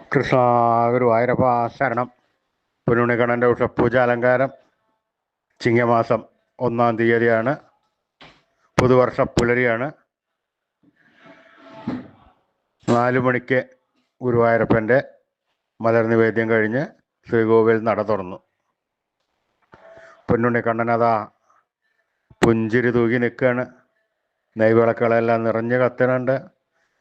കൃഷ്ണ ഗുരുവായൂരപ്പ ശരണം. പുരുണികണ്ണന്റെ ഉഷപ്പൂജ അലങ്കാരം ചിങ്ങമാസം ഒന്നാം തീയതിയാണ്. പുതുവർഷ പുലരിയാണ്. നാലു മണിക്ക് ഗുരുവായൂരപ്പന്റെ മലർ നിവേദ്യം കഴിഞ്ഞ് ശ്രീകോവിൽ നട തുറന്നു. പൊന്നുണ്ണിക്കണ്ണൻ അതാ പുഞ്ചിരി തൂകി നിൽക്കുകയാണ് നെയ്വിളക്കുകളെല്ലാം നിറഞ്ഞ് കത്തുന്നുണ്ട്.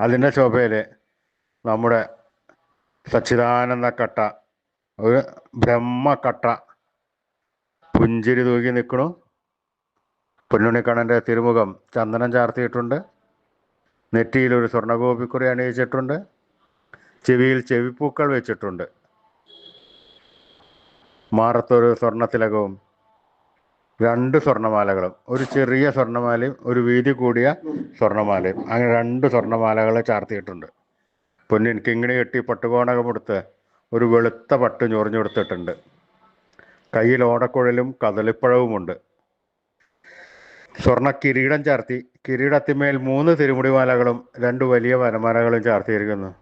അതിന്റെ ശോഭയിൽ നമ്മുടെ സച്ചിദാനന്ദ കട്ട ഒരു ബ്രഹ്മക്കട്ട. പുഞ്ചിരി തൂകി നിൽക്കണു. പൊന്നുണിക്കണ്ണന്റെ തിരുമുഖം ചന്ദനം ചാർത്തിയിട്ടുണ്ട്. നെറ്റിയിൽ ഒരു സ്വർണഗോപിക്കുറി അണിയിച്ചിട്ടുണ്ട്. ചെവിയിൽ ചെവിപ്പൂക്കൾ വെച്ചിട്ടുണ്ട്. മാറത്തൊരു സ്വർണത്തിലകവും രണ്ട് സ്വർണമാലകളും ഒരു ചെറിയ സ്വർണമാലയും ഒരു വീതി കൂടിയ സ്വർണമാലയും അങ്ങനെ രണ്ട് സ്വർണമാലകൾ ചാർത്തിയിട്ടുണ്ട്. പൊന്നിൻ കിങ്ങിണി കെട്ടി പട്ടുകോണകമെടുത്ത് ഒരു വെളുത്ത പട്ട് ഞൊറിഞ്ഞെടുത്തിട്ടുണ്ട് കയ്യിൽ ഓടക്കുഴലും കദളിപ്പഴവുമുണ്ട്. സ്വർണ കിരീടം ചാർത്തി കിരീടത്തിന്മേൽ മൂന്ന് തിരുമുടിമാലകളും രണ്ട് വലിയ വനമാലകളും ചാർത്തിയിരിക്കുന്നു.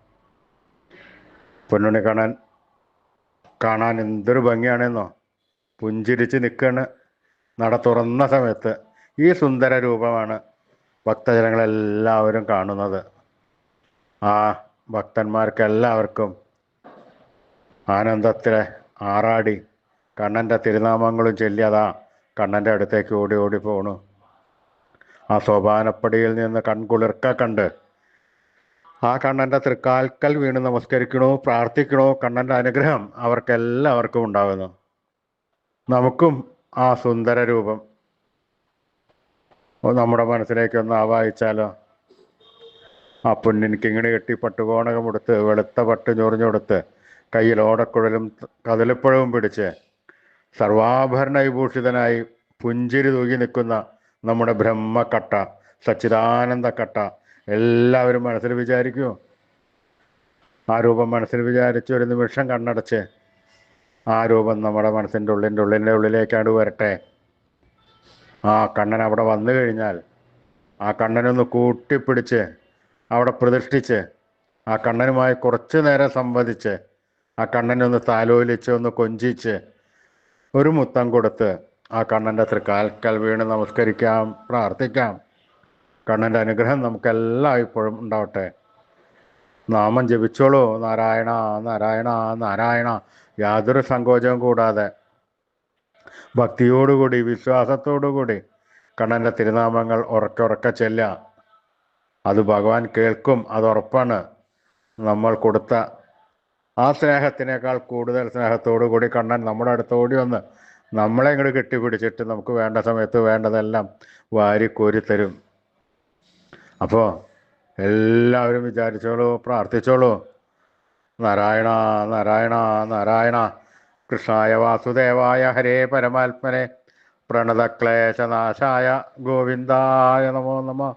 പൊന്നുണ്ണി കാണാൻ കാണാൻ എന്തൊരു ഭംഗിയാണെന്നോ. പുഞ്ചിരിച്ച് നിൽക്കുകയാണ് നട തുറന്ന സമയത്ത്. ഈ സുന്ദര രൂപമാണ് ഭക്തജനങ്ങളെല്ലാവരും കാണുന്നത്. ആ ഭക്തന്മാർക്കെല്ലാവർക്കും ആനന്ദത്തിലെ ആറാടി കണ്ണന്റെ തിരുനാമങ്ങളും ചൊല്ലി അതാ കണ്ണന്റെ അടുത്തേക്ക് ഓടി ഓടി പോണു. ആ സോപാനപ്പടിയിൽ നിന്ന് കൺകുളിർക്ക കണ്ട് ആ കണ്ണന്റെ തൃക്കാൽക്കൽ വീണ് നമസ്കരിക്കണോ പ്രാർത്ഥിക്കണോ കണ്ണന്റെ അനുഗ്രഹം അവർക്കെല്ലാവർക്കും ഉണ്ടാകുന്നു നമുക്കും ആ സുന്ദര രൂപം. നമ്മുടെ മനസ്സിലേക്ക് ഒന്ന് ആവാഹിച്ചാലോ? ആ പൊന്നിൻ കിങ്ങിണി കെട്ടി പട്ടുകോണകമെടുത്ത് വെളുത്ത പട്ട് ഞൊറിഞ്ഞെടുത്ത് കയ്യിൽ ഓടക്കുഴലും കതിലിപ്പഴവും പിടിച്ച് സർവാഭരണ വിഭൂഷിതനായി പുഞ്ചിരി തൂകി നിൽക്കുന്ന നമ്മുടെ ബ്രഹ്മക്കട്ട സച്ചിദാനന്ദ കട്ട എല്ലാവരും മനസ്സിൽ വിചാരിക്കൂ. ആ രൂപം മനസ്സിൽ വിചാരിച്ച് ഒരു നിമിഷം കണ്ണടച്ച് ആ രൂപം നമ്മുടെ മനസ്സിന്റെ ഉള്ളിന്റെ ഉള്ളിന്റെ ഉള്ളിലേക്കാണ് വരട്ടെ. ആ കണ്ണൻ അവിടെ വന്നു കഴിഞ്ഞാൽ ആ കണ്ണനൊന്ന് കൂട്ടിപ്പിടിച്ച് അവിടെ പ്രതിഷ്ഠിച്ച് ആ കണ്ണനുമായി കുറച്ച് നേരം സംവദിച്ച് ആ കണ്ണനെ ഒന്ന് താലോലിച്ച് ഒന്ന് കൊഞ്ചിച്ച് ഒരു മുത്തം കൊടുത്ത് ആ കണ്ണന്റെ തൃക്കാൽക്കൽ വീണ് നമസ്കരിക്കാം പ്രാർത്ഥിക്കാം. കണ്ണന്റെ അനുഗ്രഹം നമുക്കെല്ലാം ഇപ്പോഴും ഉണ്ടാവട്ടെ. നാമം ജപിച്ചോളൂ. നാരായണ നാരായണ നാരായണ. യാതൊരു സങ്കോചവും കൂടാതെ ഭക്തിയോടുകൂടി വിശ്വാസത്തോടുകൂടി കണ്ണന്റെ തിരുനാമങ്ങൾ ഉറക്കെ ഉറക്കെ ചെല്ലുക. അത് ഭഗവാൻ കേൾക്കും അത് ഉറപ്പാണ്. നമ്മൾ കൊടുത്ത ആ സ്നേഹത്തിനേക്കാൾ കൂടുതൽ സ്നേഹത്തോടു കൂടി കണ്ണൻ നമ്മുടെ അടുത്തോടി വന്ന് നമ്മളെ ഇങ്ങോട്ട് കെട്ടിപ്പിടിച്ചിട്ട് നമുക്ക് വേണ്ട സമയത്ത് വേണ്ടതെല്ലാം വാരി കോരി തരും. അപ്പോൾ എല്ലാവരും വിചാരിച്ചോളൂ പ്രാർത്ഥിച്ചോളൂ. നാരായണ നാരായണ നാരായണ. കൃഷ്ണായ വാസുദേവായ ഹരേ പരമാത്മനെ. പ്രണതക്ലേശനാശായ ഗോവിന്ദായ നമോ നമ.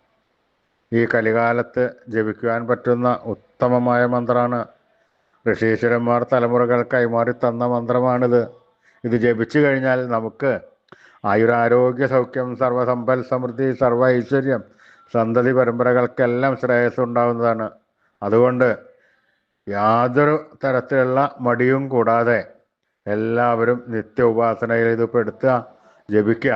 ഈ കലികാലത്ത് ജപിക്കുവാൻ പറ്റുന്ന ഉത്തമമായ മന്ത്രമാണ് ഋഷീശ്വരന്മാർ തലമുറകൾ കൈമാറി തന്ന മന്ത്രമാണിത്. ഇത് ജപിച്ചു കഴിഞ്ഞാൽ നമുക്ക് ആയുരാരോഗ്യ സൗഖ്യം സർവസമ്പൽ സമൃദ്ധി സർവ ഐശ്വര്യം സന്തതി പരമ്പരകൾക്കെല്ലാം ശ്രേയസ് ഉണ്ടാകുന്നതാണ് അതുകൊണ്ട് യാതൊരു തരത്തിലുള്ള മടിയും കൂടാതെ എല്ലാവരും നിത്യ ഉപാസനയിൽ ഇത് പെടുത്തുക ജപിക്കുക.